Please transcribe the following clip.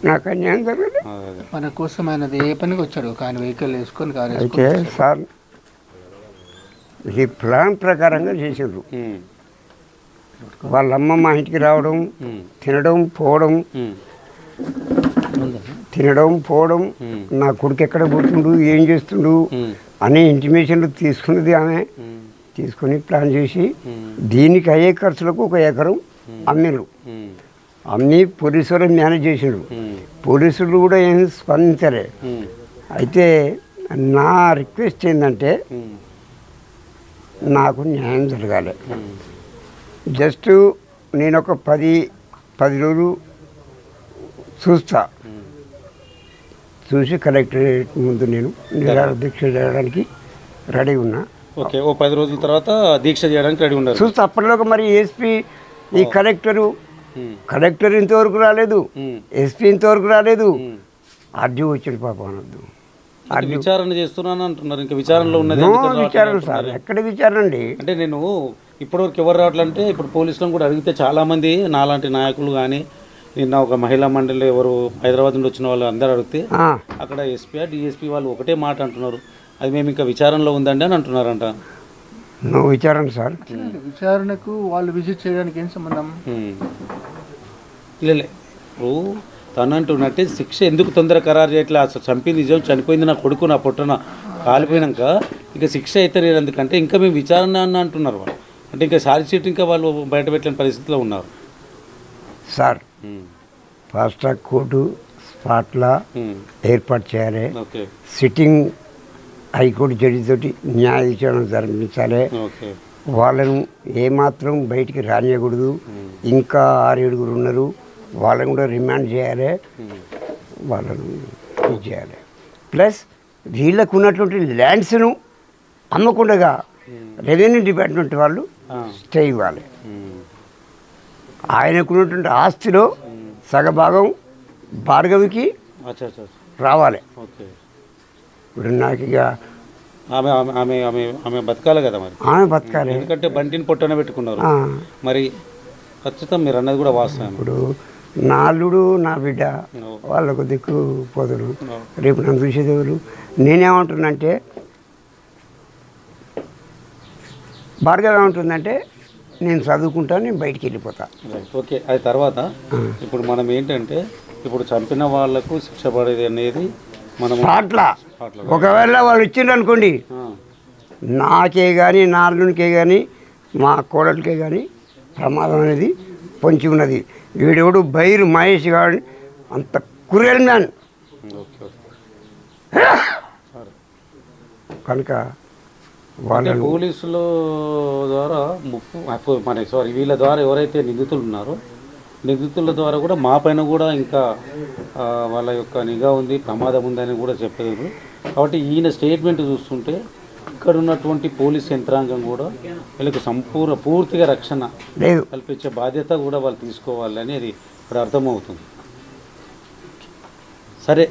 నాకు అన్యాయం అదే. మన కోసం ఆయనది ఏ పనికి వచ్చాడు? కానీ వెహికల్ వేసుకొని కారు అయితే సార్ ఇది ప్లాన్ ప్రకారంగా చేసిండ్రు. ఉమ్, వాళ్ళ అమ్మ మా ఇంటికి రావడం తినడం పోవడం తినడం పోవడం నా కొడుకు ఎక్కడ పోతుండు ఏం చేస్తుండు అనే ఇంటిమేషన్లు తీసుకున్నది ఆమె. తీసుకొని ప్లాన్ చేసి దీనికి అయ్యే ఖర్చులకు ఒక ఎకరం అమ్మిరు అమ్మి పోలీసులు మేనేజ్ చేసిండ్రు ఉమ్, పోలీసులు కూడా ఏం స్పందించలే. అయితే నా రిక్వెస్ట్ ఏంటంటే నాకు న్యాయం జరగాలి. జస్ట్ నేను ఒక పది పది రోజులు చూస్తా. చూసి కలెక్టరేట్ ముందు నేను దీక్ష చేయడానికి రెడీ ఉన్నా. ఓకే ఓ పది రోజుల తర్వాత దీక్ష చేయడానికి రెడీ ఉన్నారు. చూస్తే. అప్పటిలోకి మరి ఎస్పీ ఈ కలెక్టరు కలెక్టర్ ఇంతవరకు రాలేదు. ఎస్పీ ఇంతవరకు రాలేదు. ఆర్డీ వచ్చాడు పాపం అనొద్దు. విచారణ చేస్తున్నాను అంటున్నారు. ఇంకా విచారణలో ఉన్నది విచారణ? సార్. ఎక్కడ విచారణ అండి? అంటే నేను ఇప్పటివరకు ఎవరు రావట్లంటే ఇప్పుడు పోలీసులను కూడా అడిగితే చాలామంది నాలాంటి నాయకులు కానీ నిన్న ఒక మహిళా మండలి ఎవరు హైదరాబాద్ నుండి వచ్చిన వాళ్ళు అందరూ అడిగితే అక్కడ ఎస్పీ డిఎస్పీ వాళ్ళు ఒకటే మాట అంటున్నారు. అది మేము ఇంకా విచారణలో ఉందండి అని అంటున్నారంట. నో విచారణ సార్. విచారణకు వాళ్ళు విజిట్ చేయడానికి ఏం సంబంధం. లేలే ఇప్పుడు తను అంటున్నట్టే శిక్ష ఎందుకు తొందర ఖరారు చేయట్లే? అసలు చంపి నిజం చనిపోయింది నా కొడుకు నా పుట్టన కాలిపోయినాక ఇక శిక్ష అయితే లేదు ఎందుకంటే ఇంకా మేము విచారణ అని అంటున్నారు వాళ్ళు. అంటే ఇంకా ఛార్జ్ షీట్ ఇంకా వాళ్ళు బయట పెట్టలేని పరిస్థితిలో ఉన్నారు. సార్. ఫాస్ట్ ట్రాక్ కోర్టు స్పాట్లా. ఏర్పాటు చేయాలి. ఓకే. సిట్టింగ్ హైకోర్టు జడ్జి తోటి న్యాయ విచారణ జరిపించాలి వాళ్ళను ఏమాత్రం బయటికి రానియకూడదు. ఇంకా ఆరేడుగురు ఉన్నారు. వాళ్ళని కూడా రిమాండ్ చేయాలి. వాళ్ళను ఇది చేయాలి. ప్లస్ వీళ్ళకు ఉన్నటువంటి ల్యాండ్స్ను అమ్మకుండగా రెవెన్యూ డిపార్ట్మెంట్ వాళ్ళు. స్టే ఇవ్వాలి. ఉమ్. ఆయనకు ఉన్నటువంటి ఆస్తిలో సగభాగం భార్గవికి. రావాలి. ఇప్పుడు నాకు ఇక ఆమె ఆమె ఆమె ఆమె ఆమె బతకాలి కదా మరి. ఆమె బతకాలి. ఎందుకంటే బంటిని పొట్టన పెట్టుకున్నారు. మరి ఖచ్చితం మీరు అన్నది కూడా వాస్తవం. ఇప్పుడు నా అల్లుడు నా బిడ్డ వాళ్ళకు దిక్కు పోదురు రేపు నన్ను చూసేది ఎవరు నేనేమంటున్నంటే భార్గవ్ ఏమంటుందంటే నేను చదువుకుంటాను నేను బయటికి వెళ్ళిపోతా. ఓకే అది తర్వాత ఇప్పుడు మనం ఏంటంటే ఇప్పుడు చంపిన వాళ్ళకు శిక్ష పడేది అనేది మనం అట్లా ఒకవేళ వాళ్ళు ఇచ్చిండ్రు అనుకోండి. నాకే కానీ నా అల్లునికే కానీ మా కోడలికే కానీ ప్రమాదం అనేది పొంచి ఉన్నది. వీడెవడు? బైరు మహేష్ గారు అంత కురియల్ మ్యాన్. కనుక అంటే వాళ్ళను పోలీసుల ద్వారా ముప్పు మన సారీ వీళ్ళ ద్వారా ఎవరైతే నిందితులు ఉన్నారో నిందితుల ద్వారా కూడా మా పైన కూడా ఇంకా వాళ్ళ యొక్క నిఘా ఉంది ప్రమాదం ఉందని కూడా చెప్పేది కాబట్టి ఈయన స్టేట్మెంట్ చూస్తుంటే ఇక్కడ ఉన్నటువంటి పోలీస్ యంత్రాంగం కూడా వీళ్ళకి సంపూర్ణ పూర్తిగా రక్షణ కల్పించే బాధ్యత కూడా వాళ్ళు తీసుకోవాలి అనేది ఇప్పుడు అర్థమవుతుంది. సరే.